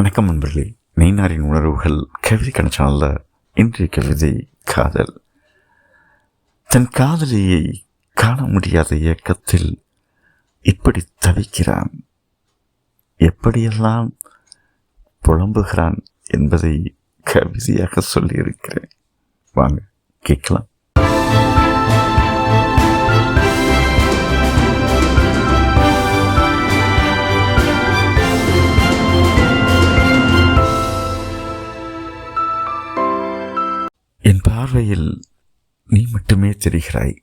வணக்கம் நண்பர்களே. நெய்னாரின் உணர்வுகள் கவிதை கணச்சானல்ல இன்றைய கவிதை காதல். தன் காதலியை காண முடியாத இயக்கத்தில் இப்படி தவிக்கிறான். எப்படியெல்லாம் புலம்புகிறான் என்பதை கவிதையாக சொல்லியிருக்கிறேன். வாங்க கேட்கலாம். என் பார்வையில் நீ மட்டுமே தெரிகிறாய்.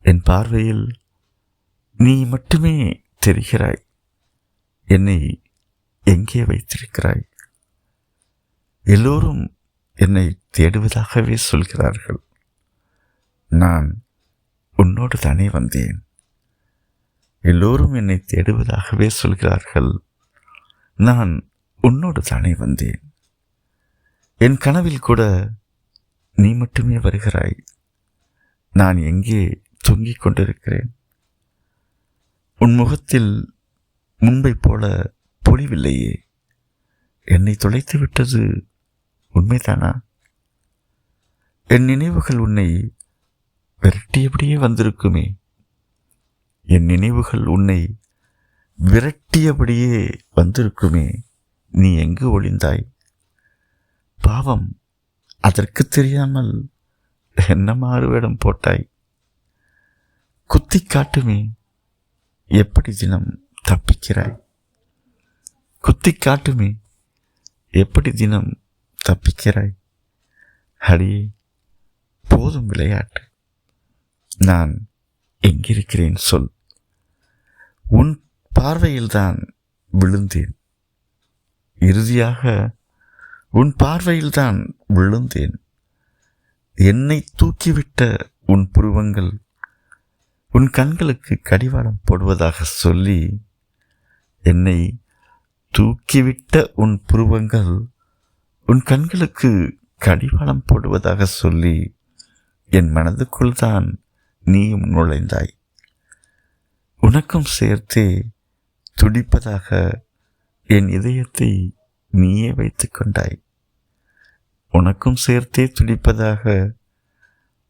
என் பார்வையில் நீ மட்டுமே தெரிகிறாய். என்னை எங்கே வைத்திருக்கிறாய்? எல்லோரும் என்னை தேடுவதாகவே சொல்கிறார்கள். நான் உன்னோடு தானே வந்தேன். எல்லோரும் என்னை தேடுவதாகவே சொல்கிறார்கள். நான் உன்னோடு தானே வந்தேன். என் கனவில் கூட நீ மட்டுமே வருகிறாய். நான் எங்கே தொங்கிக் கொண்டிருக்கிறேன்? உன் முகத்தில் முன்பை போல பொழிவில்லையே என்னை தொலைத்து விட்டது உண்மைதானா? என் நினைவுகள் உன்னை விரட்டியபடியே வந்திருக்குமே. என் நினைவுகள் உன்னை விரட்டியபடியே வந்திருக்குமே. நீ எங்கு ஒளிந்தாய்? பாவம். அதற்கு தெரியாமல் என்ன மாறுவேடம் போட்டாய்? குத்தி காட்டுமே எப்படி தினம் தப்பிக்கிறாய்? குத்தி காட்டுமே எப்படி தினம் தப்பிக்கிறாய்? அடியே போதும் விளையாட்டு. நான் எங்கிருக்கிறேன் சொல். உன் பார்வையில்தான் விழுந்தேன். இறுதியாக உன் பார்வையில்தான் விழுந்தேன். என்னை தூக்கிவிட்ட உன் புருவங்கள் உன் கண்களுக்கு கடிவாளம் போடுவதாக சொல்லி என்னை தூக்கிவிட்ட உன் புருவங்கள் உன் கண்களுக்கு கடிவாளம் போடுவதாக சொல்லி என் மனதுக்குள் தான் நீயும் நுழைந்தாய். உனக்கும் சேர்த்தே துடிப்பதாக என் இதயத்தை நீயே வைத்துக்கொண்டாய் உனக்கும் சேர்த்தே துடிப்பதாக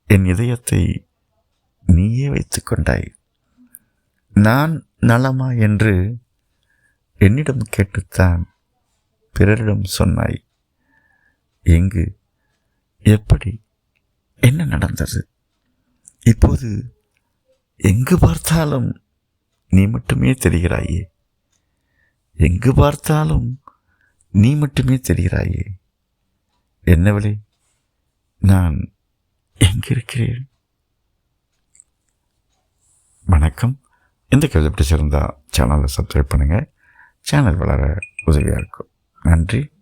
என் இதயத்தை நீயே வைத்துக் கொண்டாய். நான் நலமா என்று என்னிடம் கேட்டுத்தான் பிறரிடம் சொன்னாய். எங்கு எப்படி என்ன நடந்தது? இப்போது எங்கு பார்த்தாலும் நீ மட்டுமே தெரிகிறாயே. எங்கு பார்த்தாலும் நீ மட்டுமே தெரிகிறாயே. என்னவளே நான் எங்கிருக்கிறேன் வணக்கம். இந்த கவிதை பிடிச்சிருந்தால் சேனலை சப்ஸ்கிரைப் பண்ணுங்கள் சேனல் வளர உதவியாக இருக்கும். நன்றி.